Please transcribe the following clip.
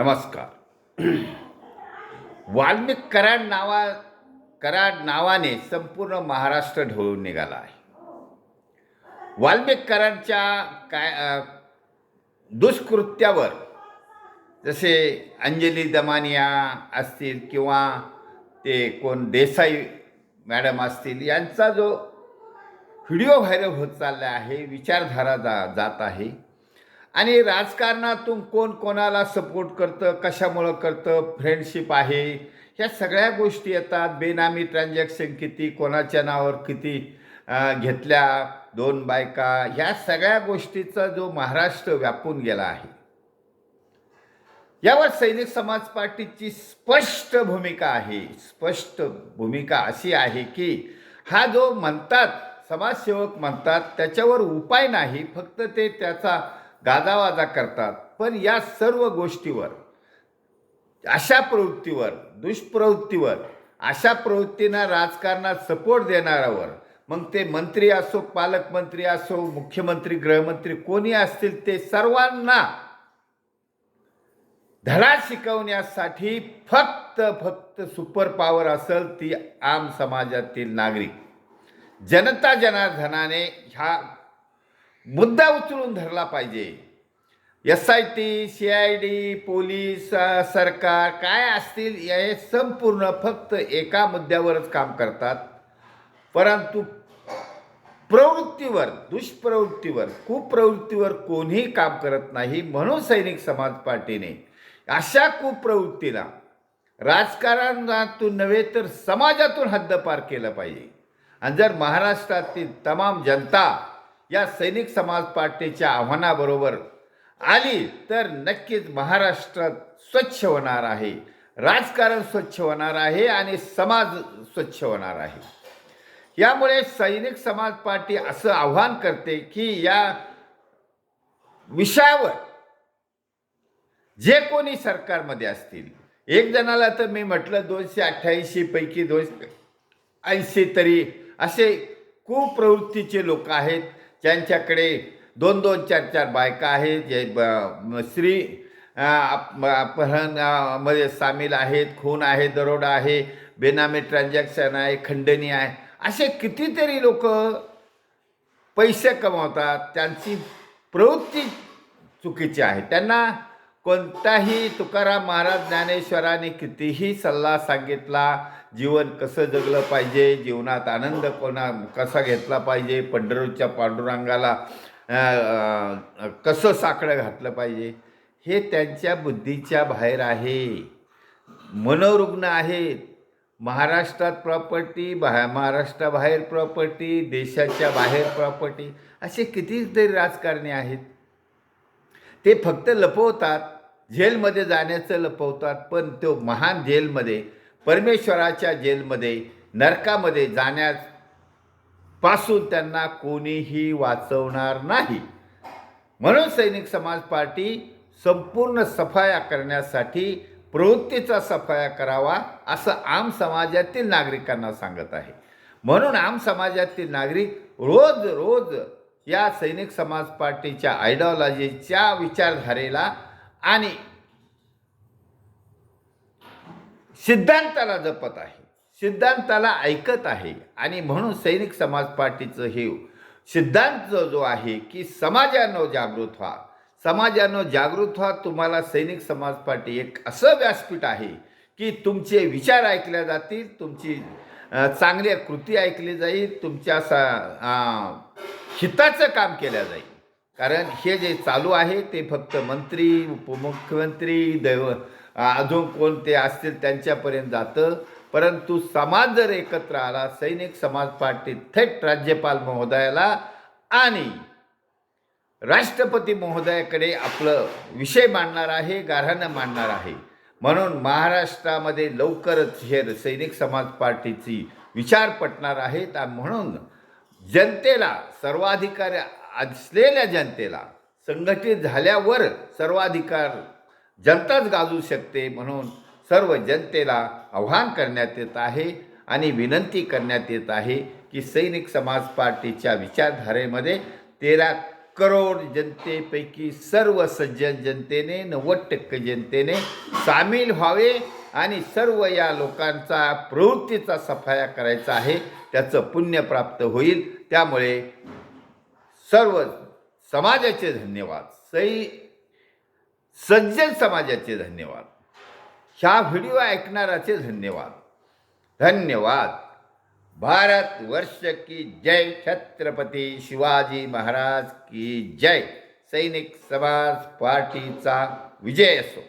नमस्कार. वाल्मिक कराड नावा कराड नावाने संपूर्ण महाराष्ट्र ढवळून निघाला आहे. वाल्मिक कराडच्या काय दुष्कृत्यावर जसे अंजली दमानिया असतील किंवा ते कोण देसाई मॅडम असतील यांचा जो व्हिडिओ व्हायरल होत चालला आहे विचारधारा जा जात आहे आणि राजकारणातून कोण कोणाला सपोर्ट करतं कशामुळं करतं फ्रेंडशिप आहे ह्या सगळ्या गोष्टी येतात. बेनामी ट्रान्झॅक्शन किती कोणाच्या नावावर किती घेतल्या दोन बायका ह्या सगळ्या गोष्टीचा जो महाराष्ट्र व्यापून गेला आहे यावर सैनिक समाज पार्टीची स्पष्ट भूमिका आहे. स्पष्ट भूमिका अशी आहे की हा जो म्हणतात समाजसेवक म्हणतात त्याच्यावर उपाय नाही फक्त ते त्याचा गाजावाजा करतात. पण या सर्व गोष्टीवर अशा प्रवृत्तीवर दुष्प्रवृत्तीवर अशा प्रवृत्तींना राजकारणात सपोर्ट देणाऱ्यावर मग ते मंत्री असो पालकमंत्री असो मुख्यमंत्री गृहमंत्री कोणी असतील ते सर्वांना धडा शिकवण्यासाठी फक्त फक्त सुपर पॉवर असेल ती आम समाजातील नागरिक. जनता जनार्दनाने ह्या मुद्दा उचलून धरला पाहिजे. S I T C I D police सरकार काय असतील हे संपूर्ण फक्त एका मुद्द्यावरच काम करतात. परंतु प्रवृत्तीवर दुष्प्रवृत्तीवर कुप्रवृत्तीवर कोणीही काम करत नाही म्हणून सैनिक समाज पार्टीने अशा कुप्रवृत्तीला राजकारणातून नव्हे तर समाजातून हद्दपार केलं पाहिजे. आणि जर महाराष्ट्रातील तमाम जनता या सैनिक समाज पार्टीच्या आव्हानाबरोबर आली तर नक्कीच महाराष्ट्रात स्वच्छ होणार आहे. राजकारण स्वच्छ होणार आहे आणि समाज स्वच्छ होणार आहे. यामुळे सैनिक समाज पार्टी असं आव्हान करते की या विषयावर जे कोणी सरकारमध्ये असतील एक जणाला तर मी म्हटलं दोनशे अठ्ठ्याऐंशी पैकी दोनशे ऐंशी तरी असे कुप्रवृत्तीचे लोक आहेत. ज्यांच्याकडे दोन दोन चार चार बायका आहेत जे ब- स्त्री अपहरणमध्ये सामील आहेत खून आहे दरोडा आहे बेनामी ट्रान्झॅक्शन आहे खंडणी आहे असे कितीतरी लोक पैसे कमावतात त्यांची प्रवृत्ती चुकीची आहे. त्यांना कोणताही तुकाराम महाराज ज्ञानेश्वराने कितीही सल्ला सांगितला जीवन कसं जगलं पाहिजे जीवनात आनंद कोणा कसा घेतला पाहिजे पंढरूच्या पांडुरंगाला कसं साकडं घातलं पाहिजे हे त्यांच्या बुद्धीच्या बाहेर आहे. मनोरुग्ण आहेत. महाराष्ट्रात प्रॉपर्टी बाहेर महाराष्ट्राबाहेर प्रॉपर्टी देशाच्या बाहेर प्रॉपर्टी असे कितीतरी राजकारणी आहेत. ते फक्त लपवतात जेलमध्ये जाण्याचं लपवतात पण तो महान जेलमध्ये परमेश्वराच्या जेलमध्ये नरकामध्ये जाण्यापासून त्यांना कोणीही वाचवणार नाही. म्हणून सैनिक समाज पार्टी संपूर्ण सफाया करण्यासाठी प्रवृत्तीचा सफाया करावा असं आम समाजातील नागरिकांना सांगत आहे. म्हणून आम समाजातील नागरिक रोज रोज या सैनिक समाज पार्टीच्या आयडिओलॉजीच्या विचारधारेला आणि सिद्धांताला जपत आहे. सिद्धांताला ऐकत आहे आणि म्हणून सैनिक समाज पार्टीचं हे सिद्धांत जो जो आहे की समाजानं जागृत व्हा. समाजानं जागृत व्हा. तुम्हाला सैनिक समाज पार्टी एक असं व्यासपीठ आहे की तुमचे विचार ऐकले जातील तुमची चांगल्या कृती ऐकली जाईल तुमच्या सा हिताचं काम केलं जाईल. कारण हे जे चालू आहे ते फक्त मंत्री उपमुख्यमंत्री दैव अजून कोण ते असतील त्यांच्यापर्यंत जातं. परंतु समाज जर एकत्र आला सैनिक समाज पार्टी थेट राज्यपाल महोदयाला आणि राष्ट्रपती महोदयाकडे आपलं विषय मांडणार आहे गाऱ्हाणं मांडणार आहे. म्हणून महाराष्ट्रामध्ये लवकरच हे सैनिक समाज पार्टीची विचार पटणार आहेत आणि म्हणून जनतेला सर्वाधिकार असलेल्या जनतेला संघटित झाल्यावर सर्वाधिकार जनताच गाजू शकते म्हणून सर्व जनतेला आव्हान करण्यात येत आहे आणि विनंती करण्यात येत आहे की सैनिक समाज पार्टीच्या विचारधारेमध्ये तेरा करोड जनतेपैकी सर्व सज्जन जनतेने नव्वद टक्के जनतेने सामील व्हावे. आणि सर्व या लोकांचा प्रवृत्तीचा सफाया करायचा आहे त्याचं पुण्य प्राप्त होईल. त्यामुळे सर्व समाजाचे धन्यवाद. सई सज्जन समाजाचे धन्यवाद. ह्या व्हिडिओ ऐकणाराचे धन्यवाद. धन्यवाद. भारत वर्ष की जय. छत्रपती शिवाजी महाराज की जय. सैनिक समाज पार्टीचा विजय असो.